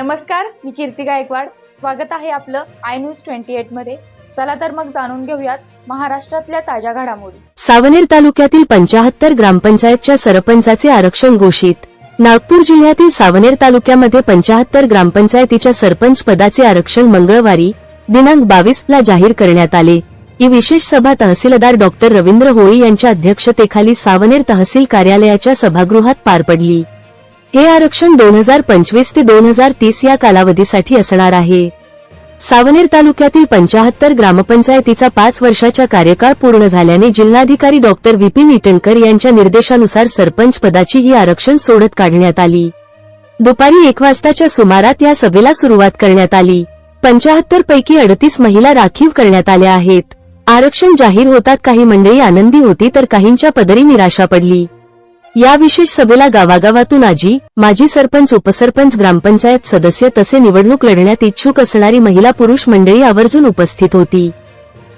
नमस्कार मी कीर्ती गायकवाड. स्वागत आहे आपलं आय न्यूज ट्वेंटी एटमध्ये. चला तर मग जाणून घेऊयात महाराष्ट्रातल्या ताज्या घडामोडी. सावनेर तालुक्यातील पंचाहत्तर ग्रामपंचायतच्या सरपंचाचे आरक्षण घोषित. नागपूर जिल्ह्यातील सावनेर तालुक्यामध्ये पंचाहत्तर ग्रामपंचायतीच्या सरपंच पदाचे आरक्षण मंगळवारी दिनांक बावीस ला जाहीर करण्यात आले. ही विशेष सभा तहसीलदार डॉक्टर रवींद्र होळी यांच्या अध्यक्षतेखाली सावनेर तहसील कार्यालयाच्या सभागृहात पार पडली. हे आरक्षण दोन हजार पंचवीस ते दोन हजार तीस या कालावधीसाठी असणार आहे. सावनेर तालुक्यातील पंचाहत्तर ग्रामपंचायतीचा पाच वर्षाचा कार्यकाळ पूर्ण झाल्याने जिल्हाधिकारी डॉक्टर विपिन इटणकर यांच्या निर्देशानुसार सरपंच पदाची ही आरक्षण सोडत काढण्यात आली. दुपारी एक वाजताच्या सुमारात या सभेला सुरुवात करण्यात आली. पंचाहत्तर पैकी अडतीस महिला राखीव करण्यात आल्या आहेत. आरक्षण जाहीर होतात काही मंडळी आनंदी होती तर काहींच्या पदरी निराशा पडली. या विशेष सभेला गावागावातून आजी माजी सरपंच उपसरपंच ग्रामपंचायत सदस्य तसे निवडणूक लढण्यात इच्छुक असणारी महिला पुरुष मंडळी आवर्जून उपस्थित होती.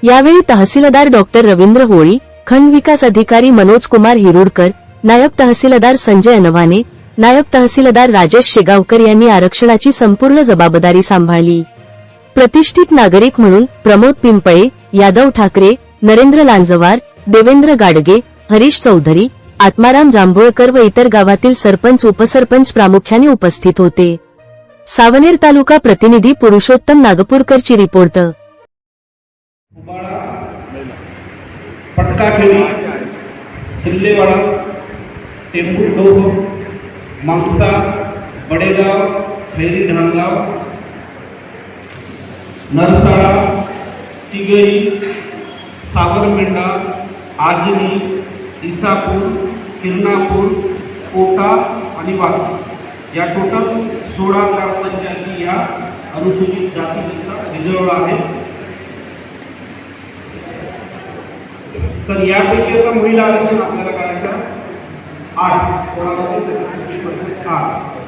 यावेळी तहसीलदार डॉक्टर रवींद्र होळी खंड विकास अधिकारी मनोज कुमार हिरुडकर नायब तहसीलदार संजय अनवाने नायब तहसीलदार राजेश शेगावकर यांनी आरक्षणाची संपूर्ण जबाबदारी सांभाळली. प्रतिष्ठित नागरिक म्हणून प्रमोद पिंपळे यादव ठाकरे नरेंद्र लांजवार देवेंद्र गाडगे हरीश चौधरी आत्माराम जांभूळकर व इतर गावातील सरपंच उपसरपंच प्रामुख्याने उपस्थित होते. सावनेर तालुका प्रतिनिधी पुरुषोत्तम नागपूरकरची रिपोर्ट. उबाळा पटकाखेडी सिल्लेवाडा टेंबूर मांगसा बडेगाव खैरी ढाणगाव नरसाळा तिगई सागरमेंढा आजिनी इसापूर किरणापूर कोटा आणि वाकी या टोटल सोळा ग्रामपंचायती या अनुसूचित जातीकरिता रिझर्व आहे तर यापैकी आता महिला आरक्षण आपल्याला करायचं आठ. सोळा आठ.